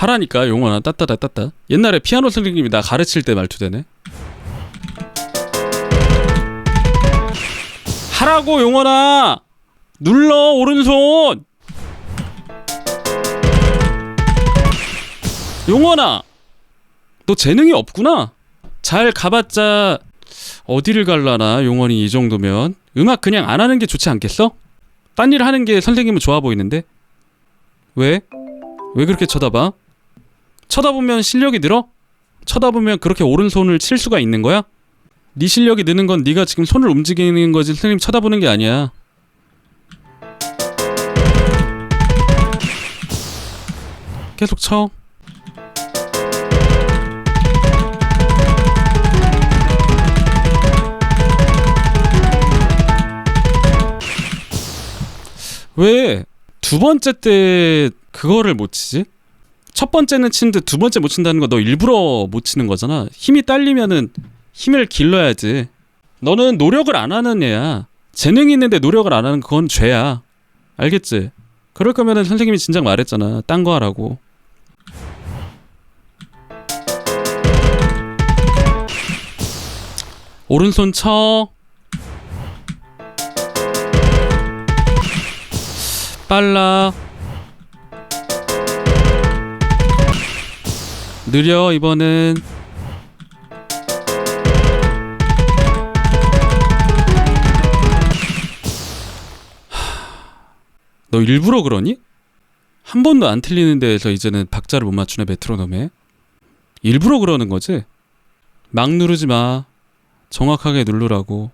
하라니까 용원아. 따따다 따따. 옛날에 피아노 선생님이 나 가르칠 때 말투 되네. 하라고 용원아! 눌러 오른손! 용원아! 너 재능이 없구나. 잘 가봤자 어디를 갈라나 용원이 이 정도면. 음악 그냥 안 하는 게 좋지 않겠어? 딴 일 하는 게 선생님은 좋아 보이는데? 왜? 왜 그렇게 쳐다봐? 쳐다보면 실력이 늘어? 쳐다보면 그렇게 오른손을 칠 수가 있는 거야? 네 실력이 느는 건 네가 지금 손을 움직이는 거지 선생님 쳐다보는 게 아니야 계속 쳐 왜 두 번째 때 그거를 못 치지? 첫 번째는 치는데 두 번째 못 친다는 거 너 일부러 못 치는 거잖아. 힘이 딸리면은 힘을 길러야지. 너는 노력을 안 하는 애야. 재능이 있는데 노력을 안 하는 그건 죄야. 알겠지? 그럴 거면은 선생님이 진작 말했잖아. 딴 거 하라고. 오른손 쳐. 빨라. 느려 이번엔 하, 너 일부러 그러니? 한 번도 안 틀리는 데에서 이제는 박자를 못 맞추네 메트로놈에 일부러 그러는 거지? 막 누르지 마 정확하게 누르라고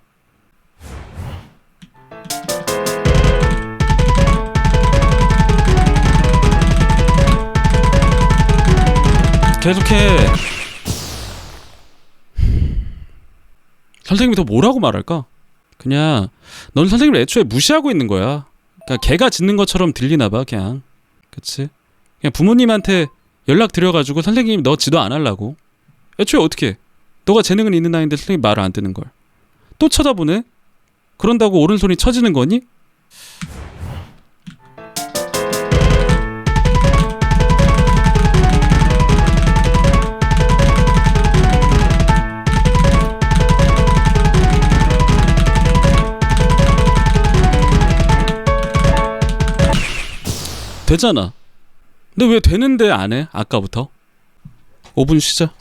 계속해. 선생님이 더 뭐라고 말할까? 그냥 넌 선생님을 애초에 무시하고 있는 거야. 그러니까 걔가 짖는 것처럼 들리나 봐, 그냥. 그치? 그냥 부모님한테 연락 드려가지고 선생님이 너 지도 안 하려고. 애초에 어떻게? 너가 재능은 있는 아이인데 선생님 말을 안 듣는 걸. 또 쳐다보네? 그런다고 오른손이 처지는 거니? 되잖아. 근데 왜 되는데 안 해? 아까부터? 5분 쉬자.